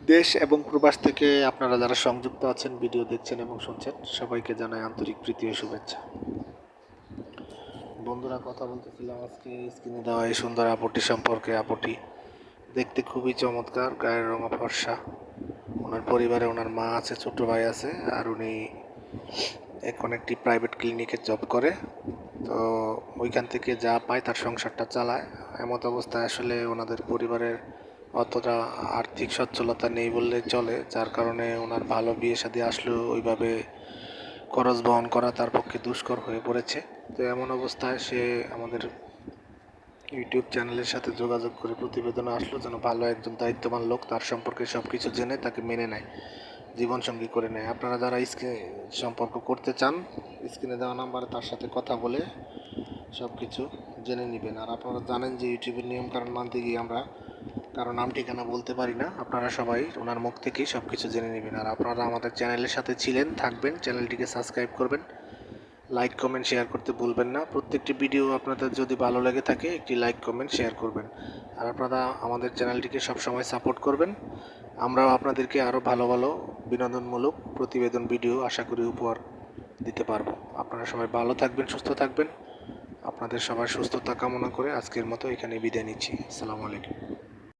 দেশ এবং প্রবাস থেকে আপনারা যারা সংযুক্ত আছেন, ভিডিও দেখছেন এবং শুনছেন, সবাইকে জানাই আন্তরিক প্রীতি ও শুভেচ্ছা। বন্ধুরা, কথা বলতেছিলাম আজকে, স্ক্রিনে দেওয়া এই সুন্দর আপটি সম্পর্কে। আপটি দেখতে খুবই চমৎকার, গায়ের রঙ ফর্সা। ওনার পরিবারে ওনার মা আছে, ছোট ভাই আছে, আর উনি এখন একটি প্রাইভেট ক্লিনিকে জব করে। তো ওইখান থেকে যা পায় তার সংসারটা চালায়। এমত অবস্থায় আসলে ওনাদের পরিবারের অতটা আর্থিক সচ্ছলতা নেই বললে চলে। যার কারণে ওনার ভালো বিয়ে শাদী আসলেও ওইভাবে খরচ বহন করা তার পক্ষে দুষ্কর হয়ে পড়েছে। তো এমন অবস্থায় সে আমাদের ইউটিউব চ্যানেলের সাথে যোগাযোগ করে প্রতিবেদন আসলো যেন ভালো একজন দায়িত্ববান লোক তার সম্পর্কে সব কিছু জেনে তাকে মেনে নেয়, জীবনসঙ্গী করে নেয়। আপনারা যারা স্ক্রিনে সম্পর্ক করতে চান, স্ক্রিনে দেওয়া নাম্বারে তার সাথে কথা বলে সব কিছু জেনে নেবেন। আর আপনারা জানেন যে ইউটিউবের নিয়মকানুন মানতে গিয়ে আমরা কারও নাম ঠিকানা বলতে পারি না। আপনারা সবাই ওনার মুখ থেকেই সব কিছু জেনে নেবেন। আর আপনারা আমাদের চ্যানেলের সাথে ছিলেন, থাকবেন, চ্যানেলটিকে সাবস্ক্রাইব করবেন। লাইক, কমেন্ট, শেয়ার করতে ভুলবেন না। প্রত্যেকটি ভিডিও আপনাদের যদি ভালো লেগে থাকে, একটি লাইক, কমেন্ট, শেয়ার করবেন। আর আপনারা আমাদের চ্যানেলটিকে সবসময় সাপোর্ট করবেন। আমরাও আপনাদেরকে আরও ভালো ভালো, বিনোদনমূলক প্রতিবেদন ভিডিও আশা করি উপহার দিতে পারব। আপনারা সবাই ভালো থাকবেন, সুস্থ থাকবেন। আপনাদের সবার সুস্থতা কামনা করে আজকের মতো এখানে বিদায় নিচ্ছি। আসসালামু আলাইকুম।